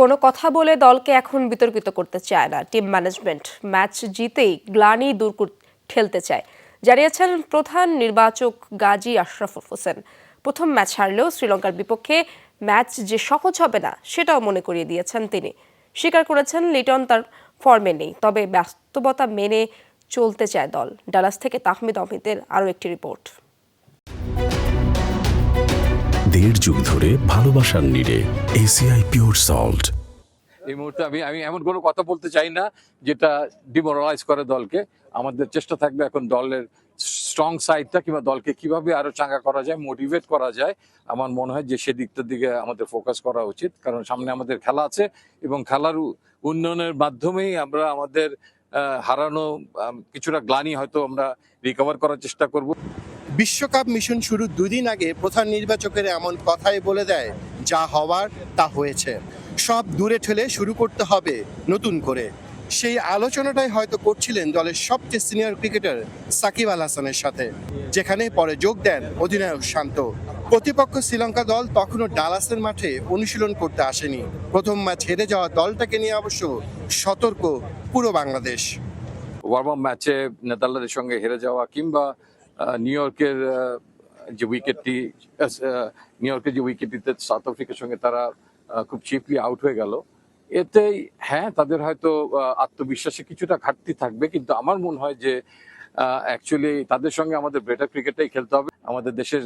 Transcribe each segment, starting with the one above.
কোনো কথা বলে দলকে এখন বিতর্কিত করতে চায় না। টিম ম্যানেজমেন্ট ম্যাচ জিতেই গ্লানি দূর ঠেলতে চায়। জানিয়েছেন প্রধান নির্বাচক গাজী আশরাফুল হোসেন। প্রথম ম্যাচ হারলেও শ্রীলঙ্কার বিপক্ষে ম্যাচ যে সহজ হবে না, সেটাও মনে করিয়ে দিয়েছেন তিনি। স্বীকার করেছেন লিটন তার ফর্মে নেই, তবে বাস্তবতা মেনে চলতে চায় দল। ডালাস থেকে তাহমিদ অমিতের আরও একটি রিপোর্ট। দেড় যুগ ধরে ভালোবাসার নিড়ে এসিআই পিওর সল্ট এই মুহূর্তে আমি আমি এমন কোনো কথা বলতে চাই না যেটা ডিমোরালাইজ করে দলকে। আমাদের চেষ্টা থাকবে এখন দলের স্ট্রং সাইডটা কিংবা দলকে কীভাবে আরও চাঙ্গা করা যায় মোটিভেট করা যায়। আমার মনে হয় যে সেদিকটার দিকে আমাদের ফোকাস করা উচিত। কারণ সামনে আমাদের খেলা আছে এবং খেলার উন্নয়নের মাধ্যমেই আমরা আমাদের হারানো কিছুটা গ্লানি হয়তো আমরা রিকভার করার চেষ্টা করব। বিশ্বকাপ মিশন শুরু দুদিন আগে প্রধান নির্বাচকের এমন কথাই বলে দেয়, যা হওয়ার তা হয়েছে। সব দূরে ঠেলে শুরু করতে হবে নতুন করে। সেই আলোচনাটাই হয়তো করছিলেন দলের সবচেয়ে সিনিয়র ক্রিকেটার সাকিব আল হাসানের সাথে, যেখানে পরে যোগ দেন অধিনায়ক শান্ত। প্রতিপক্ষ শ্রীলঙ্কা দল তখনও ডালাসের মাঠে অনুশীলন করতে আসেনি। প্রথম ম্যাচ হেরে যাওয়া দলটাকে নিয়ে অবশ্য সতর্ক পুরো বাংলাদেশ। ওয়ার্ম ম্যাচে নেদারল্যান্ডের সঙ্গে হেরে যাওয়া কিংবা নিউ ইয়র্কের যে উইকেটটি নিউ ইয়র্কের যে উইকেটটিতে সাউথ আফ্রিকার সঙ্গে তারা খুব চিপলি আউট হয়ে গেল। এতেই হ্যাঁ তাদের হয়তো আত্মবিশ্বাসে কিছুটা ঘাটতি থাকবে, কিন্তু আমার মনে হয় যে অ্যাকচুয়ালি তাদের সঙ্গে আমাদের বেটার ক্রিকেটটাই খেলতে হবে। আমাদের দেশের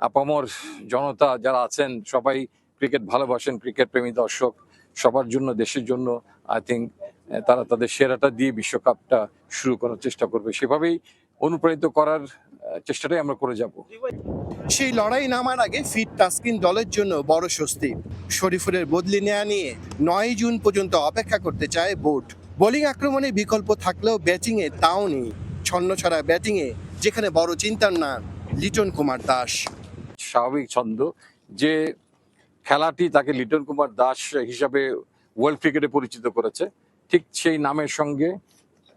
আপামর জনতা যারা আছেন, সবাই ক্রিকেট ভালোবাসেন ক্রিকেট প্রেমী দর্শক, সবার জন্য, দেশের জন্য আই থিঙ্ক তারা তাদের সেরাটা দিয়ে বিশ্বকাপটা শুরু করার চেষ্টা করবে। সেভাবেই অনুপ্রাণিত করার চেষ্টাটাই আমরা করে যাব। সেই লড়াই নামার আগে ফিট তাসকিন দলের জন্য বড় স্বস্তি। শরীফুলের বদলি নেওয়া নিয়ে নয় জুন পর্যন্ত অপেক্ষা করতে চায় বোর্ড। বোলিং আক্রমণে বিকল্প থাকলেও ব্যাটিংয়ে তাও নেই। ছন্ন ছড়া ব্যাটিংয়ে যেখানে বড় চিন্তার না লিটন কুমার দাস। স্বাভাবিক ছন্দ। যে খেলাটি তাকে লিটন কুমার দাস হিসাবে ওয়ার্ল্ড ক্রিকেটে পরিচিত করেছে ঠিক সেই নামের সঙ্গে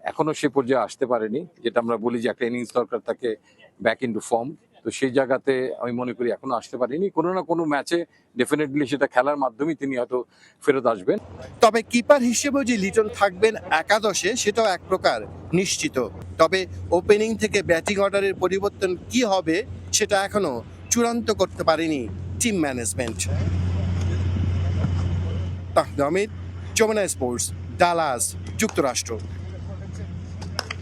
এখনও সে পর্যায়ে আসতে পারেনি, যেটা আমরা বলি যে একটা ইনিংস দরকার তাকে ব্যাক ইন টু ফর্ম তো সেই জায়গাতে আমি মনে করি এখনও আসতে পারিনি। কোনো না কোনো ম্যাচে ডেফিনেটলি সেটা খেলার মাধ্যমেই তিনি হয়তো ফেরত আসবেন। তবে কিপার হিসেবেও যে লিটন থাকবেন একাদশে, সেটাও এক প্রকার নিশ্চিত। তবে ওপেনিং থেকে ব্যাটিং অর্ডারের পরিবর্তন কি হবে, সেটা এখনও চূড়ান্ত করতে পারেনি team management Tahmid Jamuna sports Dallas যুক্তরাষ্ট্র।